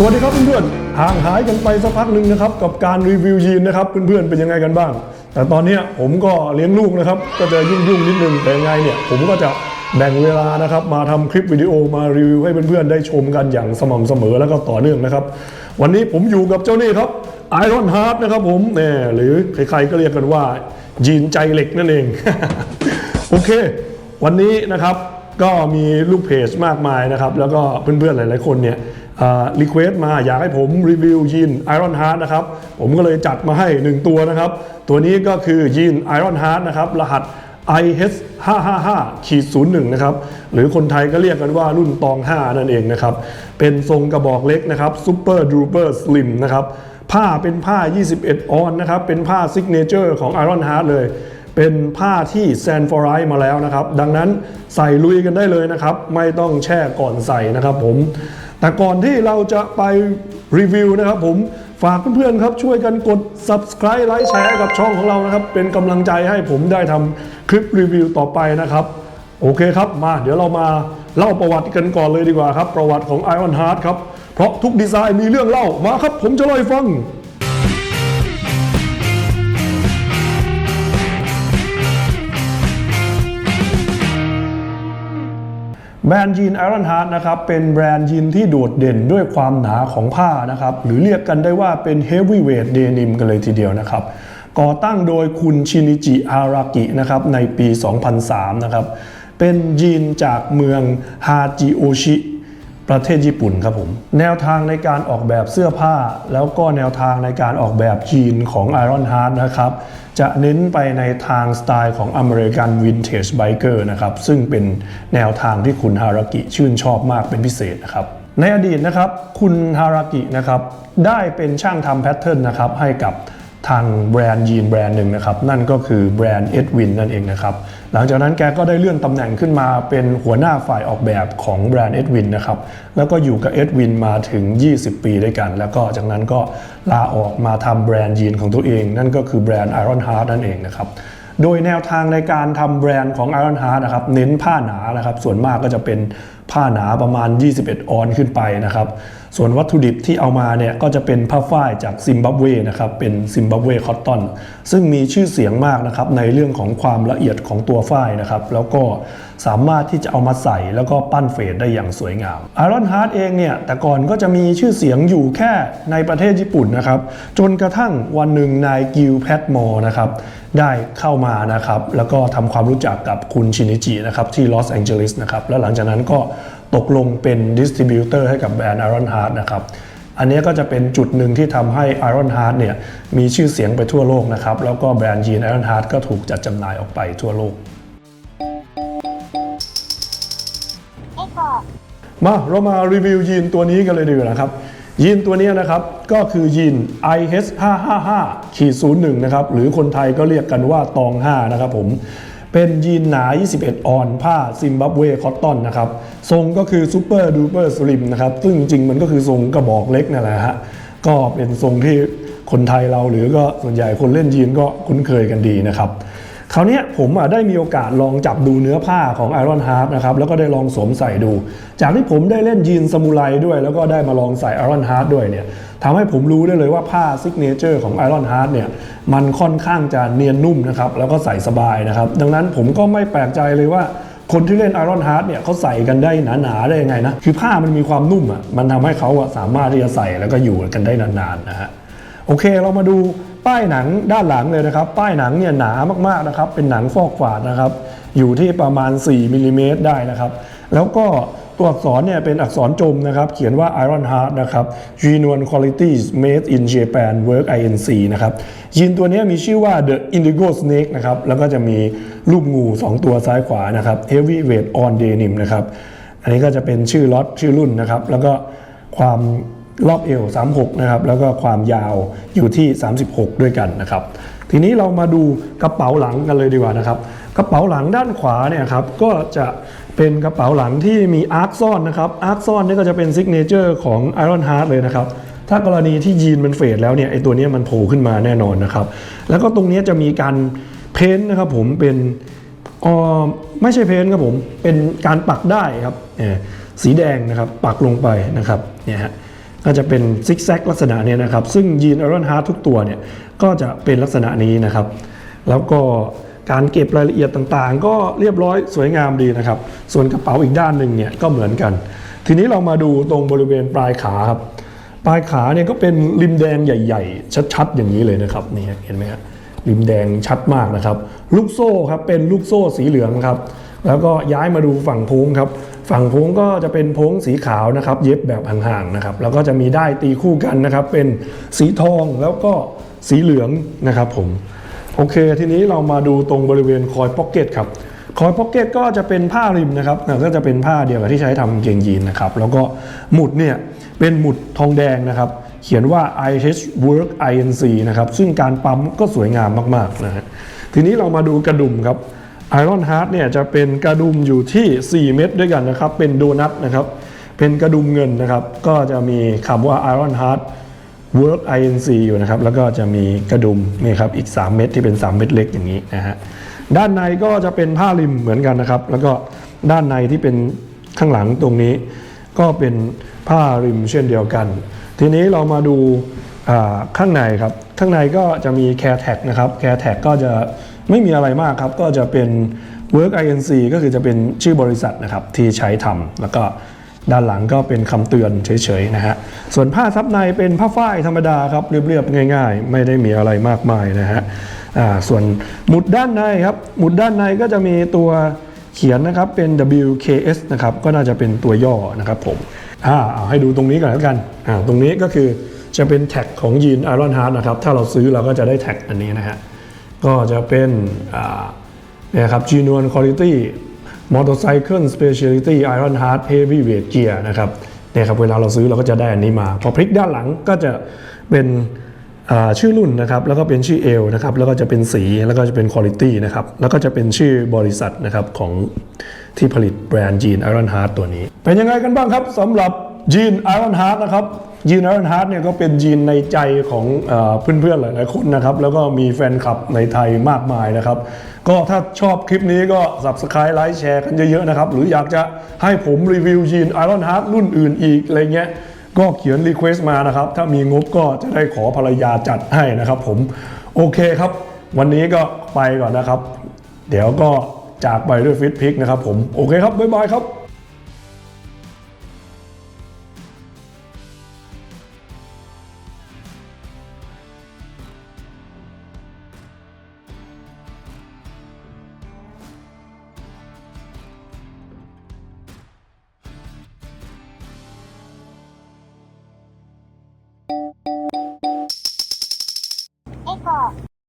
สวัสดีครับเพื่อนๆห่างหายกันไปสักพักหนึ่งนะครับกับการรีวิวยีนนะครับเพื่อนๆเป็นยังไงกันบ้าง แต่ตอนนี้ผมก็เลี้ยงลูกนะครับก็จะยุ่งๆนิดนึงแต่ยังไงเนี่ยผมก็จะแบ่งเวลานะครับมาทำคลิปวิดีโอมารีวิวให้เพื่อนๆได้ชมกันอย่างสม่ำเสมอแล้วก็ต่อเนื่องนะครับ วันนี้ผมอยู่กับเจ้านี่ครับไอรอนฮาร์ดนะครับผมเนี่ยหรือใครๆก็เรียกกันว่ายีนใจเหล็กนั่นเอง โอเค วันนี้นะครับก็มีลูกเพจมากมายนะครับ แล้วก็เพื่อนๆหลายๆคนเนี่ย รีเควสมาอยากให้ผมรีวิวยีน Iron Heart นะครับ ผมก็เลยจัดมาให้ 1 ตัวนะครับ ตัวนี้ก็คือยีน Iron Heart นะครับรหัส IH 555 ขีด01 นะครับ หรือคนไทยก็เรียกกันว่ารุ่นตอง 5 นั่นเองนะครับ เป็นทรงกระบอกเล็กนะครับ Super Duper Slim นะครับ ผ้าเป็นผ้า 21 ออนนะครับ เป็นผ้าซิกเนเจอร์ของ Iron Heart เลย เป็นผ้าที่แซนฟอร์ไรมาแล้วนะครับ ดังนั้นใส่ลุยกันได้เลยนะครับ ไม่ต้องแช่ก่อนใส่นะครับผม แต่ก่อนที่เราจะไปรีวิวนะครับผมฝากเพื่อนๆครับช่วยกันกด subscribe ไลค์แชร์กับช่องของเรานะครับ เป็นกำลังใจให้ผมได้ทำคลิปรีวิวต่อไปนะครับ โอเคครับมาเดี๋ยวเรามาเล่าประวัติกันก่อนเลยดีกว่าครับ ประวัติของ Iron Heart ครับ เพราะทุกดีไซน์มีเรื่องเล่ามาครับผมจะเล่าให้ฟัง แบรนด์ยีนไอรอนฮาร์ดนะครับเป็นแบรนด์ยีนที่โดดเด่นด้วยความหนาของผ้านะครับหรือเรียกกันได้ว่าเป็นเฮฟวีเวทเดนิมกันเลยทีเดียวนะครับก่อตั้งโดยคุณชินิจิอารากินะครับในปี 2003 นะครับเป็นยีนจากเมืองฮาจิโอชิ ประเทศญี่ปุ่นครับผม แนวทางในการออกแบบเสื้อผ้า แล้วก็แนวทางในการออกแบบยีนของ Iron Heart นะครับ จะเน้นไปในทางสไตล์ของอเมริกันวินเทจไบเกอร์นะครับ ซึ่งเป็นแนวทางที่คุณฮารากิชื่นชอบมากเป็นพิเศษนะครับ ในอดีตนะครับ คุณฮารากินะครับ ได้เป็นช่างทำแพทเทิร์นนะครับให้กับ ทางแบรนด์ยีนแบรนด์หนึ่งนะครับ นั่นก็คือแบรนด์เอ็ดวินนั่นเองนะครับ หลังจากนั้นแกก็ได้เลื่อนตำแหน่งขึ้นมาเป็นหัวหน้าฝ่ายออกแบบของแบรนด์เอ็ดวินนะครับ แล้วก็อยู่กับเอ็ดวินมาถึง 20 ปีด้วยกัน แล้วก็จากนั้นก็ลาออกมาทำแบรนด์ยีนของตัวเอง นั่นก็คือแบรนด์ Iron Heart นั่นเองนะครับโดยแนวทางในการทำแบรนด์ของ Iron Heart นะครับเน้นผ้าหนานะครับ ส่วนมากก็จะเป็นผ้าหนาประมาณ 21 ออนขึ้นไปนะครับ ส่วนวัตถุดิบที่เอามาเนี่ยก็จะเป็นผ้าฝ้ายจากซิมบับเวนะครับเป็นซิมบับเวคอตตอนซึ่งมีชื่อเสียงมากนะครับในเรื่องของความละเอียดของตัวฝ้ายนะครับแล้วก็สามารถที่จะเอามาใส่แล้วก็ปั้นเฟดได้อย่างสวยงาม Iron Heart เองเนี่ยแต่ก่อนก็จะมีชื่อเสียงอยู่แค่ในประเทศญี่ปุ่นนะครับจนกระทั่งวันหนึ่งนายกิลแพทมอร์นะครับได้เข้ามานะครับแล้วก็ทำความรู้จักกับคุณชินิจินะครับที่ลอสแองเจลิสนะครับแล้วหลังจากนั้นก็ ตกลงเป็นดิสติบิวเตอร์ให้กับแบรนด์ Iron Heart นะครับ อันนี้ก็จะเป็นจุดหนึ่งที่ทำให้ Iron Heart เนี่ยมีชื่อเสียงไปทั่วโลกนะครับ แล้วก็แบรนด์ยีน Iron Heart ก็ถูกจัดจำหน่ายออกไปทั่วโลก มาเรามารีวิวยีนตัวนี้กันเลยดีกว่านะครับยีนตัวนี้นะครับ ก็คือยีน IH 555ขีด01 นะครับ หรือคนไทยก็เรียกกันว่าตอง 5 นะครับผม เป็นยีนหนา 21 ออน ผ้าซิมบับเวคอตตอนนะครับ ทรงก็คือซูเปอร์ดูเปอร์สลิมนะครับ ซึ่งจริงๆมันก็คือทรงกระบอกเล็กนั่นแหละฮะ ก็เป็นทรงที่คนไทยเราหรือก็ส่วนใหญ่คนเล่นยีนก็คุ้นเคยกันดีนะครับคราวนี้ผมได้มีโอกาสลองจับดูเนื้อผ้าของ Iron Heart นะครับแล้วก็ได้ลองสวมใส่ดู จากที่ผมได้เล่นยีนสมุไรด้วย แล้วก็ได้มาลองใส่ Iron Heart ด้วยเนี่ย ทำให้ผมรู้ได้เลยว่าผ้าซิกเนเจอร์ของ Iron Heart เนี่ยมันค่อนข้างจะเนียนนุ่มนะครับแล้วก็ใส่สบายนะครับ ดังนั้นผมก็ไม่แปลกใจเลยว่าคนที่เล่น Iron Heart เนี่ยเขาใส่กันได้หนาๆได้ยังไงนะ คือผ้ามันมีความนุ่มอะมันทำให้เขาสามารถที่จะใส่แล้วก็อยู่กันได้นานๆนะฮะโอเคเรามาดูป้ายหนังด้านหลังเลยนะครับ ป้ายหนังเนี่ยหนามากๆนะครับ เป็นหนังฟอกฝาดนะครับ อยู่ที่ประมาณ 4มิลลิเมตรได้นะครับ แล้วก็ ตัวอักษรเนี่ยเป็นอักษรจมนะครับ เขียนว่า Iron Heart นะครับ Genuine Qualities Made in Japan Work INC นะครับยีนตัวนี้มีชื่อว่า The Indigo Snake นะครับ แล้วก็จะมีรูปงู 2 ตัวซ้ายขวานะครับ Heavyweight on Denim นะครับ อันนี้ก็จะเป็นชื่อล็อตชื่อรุ่นนะครับ แล้วก็ความรอบเอว 36 นะครับ แล้วก็ความยาวอยู่ที่ 36 ด้วยกันนะครับ ทีนี้เรามาดูกระเป๋าหลังกันเลยดีกว่านะครับ กระเป๋าหลังด้านขวาเนี่ยครับก็จะเป็นกระเป๋าหลังที่มีอาร์คซ่อนนะครับอาร์คซ่อนนี่ก็จะเป็นซิกเนเจอร์ของ Iron Heart เลยนะครับถ้ากรณีที่ยีนมันเฟดแล้วเนี่ยไอตัวนี้มันโผล่ขึ้นมาแน่นอนนะครับ แล้วก็ตรงนี้จะมีการเพ้นท์นะครับผมเป็นอ๋อไม่ใช่เพ้นท์ครับผมเป็นการปักได้ครับเนี่ยสีแดงนะครับปักลงไปนะครับเนี่ยฮะก็จะเป็นซิกแซกลักษณะเนี้นะครับ ซึ่งยีนไอรอนฮาร์ทุกตัวเนี่ยก็จะเป็นลักษณะนี้นะครับ แล้วก็ การเก็บรายละเอียดต่างๆ ก็เรียบร้อยสวยงามดีนะครับ ส่วนกระเป๋าอีกด้านหนึ่งเนี่ยก็เหมือนกัน ทีนี้เรามาดูตรงบริเวณปลายขาครับปลายขาเนี่ยก็เป็นริมแดงใหญ่ ๆ ชัดๆ อย่างนี้เลยนะครับนี่เห็นไหมครับริมแดงชัดมากนะครับ ลูกโซ่ครับเป็นลูกโซ่สีเหลืองครับ แล้วก็ย้ายมาดูฝั่งโพงครับฝั่งโพงก็จะเป็นโพงสีขาวนะครับ เย็บแบบห่างๆนะครับ แล้วก็จะมีได้ตีคู่กันนะครับ เป็นสีทองแล้วก็สีเหลืองนะครับผม โอเค ทีนี้เรามาดูตรงบริเวณคอยพ็อกเก็ตครับคอยพ็อกเก็ตก็จะเป็นผ้าริมนะครับก็จะเป็นผ้าเดียวกับที่ใช้ทำกาเกงยีนนะครับ แล้วก็หมุดเนี่ยเป็นหมุดทองแดงนะครับ เขียนว่า IH Work INC นะครับ ซึ่งการปั๊มก็สวยงามมากๆนะฮะทีนี้เรามาดูกระดุมครับ Iron Heart เนี่ยจะเป็นกระดุมอยู่ที่ 4 เม็ดด้วยกันนะครับ เป็นโดนัทนะครับ เป็นกระดุมเงินนะครับ ก็จะมีคำว่า Iron Heart Work INC อยู่นะครับ แล้วก็จะมีกระดุมนี่ครับอีก 3 เม็ดที่เป็น 3 เม็ดเล็กอย่างนี้นะฮะด้านในก็จะเป็นผ้าริมเหมือนกันนะครับ แล้วก็ด้านในที่เป็นข้างหลังตรงนี้ ก็เป็นผ้าริมเช่นเดียวกัน ทีนี้เรามาดูข้างในครับ ข้างในก็จะมี Care Tag นะครับ Care Tag ก็จะไม่มีอะไรมากครับ ก็จะเป็น Work INC ก็คือจะเป็นชื่อบริษัทนะครับที่ใช้ทำแล้วก็ ด้านหลังก็เป็นคำเตือนเฉยๆนะฮะ ส่วนผ้าซับในเป็นผ้าฝ้ายธรรมดาครับเรียบๆง่าย ๆ ไม่ได้มีอะไรมากมายนะฮะส่วนหมุดด้านในครับ หมุดด้านในก็จะมีตัวเขียนนะครับเป็น WKS นะครับก็น่าจะเป็นตัวย่อนะครับผมอ่าเอาให้ดูตรงนี้ก่อนแล้วกันอ่าตรงนี้ก็คือจะเป็นแท็กของยีน Iron Heart นะครับ ถ้าเราซื้อเราก็จะได้แท็กอันนี้นะฮะก็จะเป็นอ่าเนี่ยครับ Genuine Quality Motorcycle Specialty Iron Heart Heavyweight Gear นะครับเนี่ยครับเวลาเราซื้อเราก็จะได้อันนี้มา พอพลิกด้านหลังก็จะเป็นชื่อรุ่นนะครับแล้วก็เป็นชื่อเอลนะครับแล้วก็จะเป็นสีแล้วก็จะเป็นคุณภาพนะครับแล้วก็จะเป็นชื่อบริษัทนะครับของที่ผลิตแบรนด์จีนไอรอนฮาร์ดตัวนี้ เป็นยังไงกันบ้างครับสำหรับ จีน Iron Heart นะครับยีน Iron Heart เนี่ยก็เป็นยีนในใจของเพื่อนๆหลายๆคนนะครับ แล้วก็มีแฟนคลับในไทยมากมายนะครับ ก็ถ้าชอบคลิปนี้ก็ Subscribe ไลค์แชร์กันเยอะๆนะครับ หรืออยากจะให้ผมรีวิวยีน Iron Heart รุ่นอื่นอีกอะไรเงี้ยก็เขียนรีเควสต์มานะครับ ถ้ามีงบก็จะได้ขอภรรยาจัดให้นะครับผม โอเคครับ วันนี้ก็ไปก่อนนะครับ เดี๋ยวก็จากไปด้วยฟิตพิกนะครับผม โอเคครับ บ๊ายบายครับ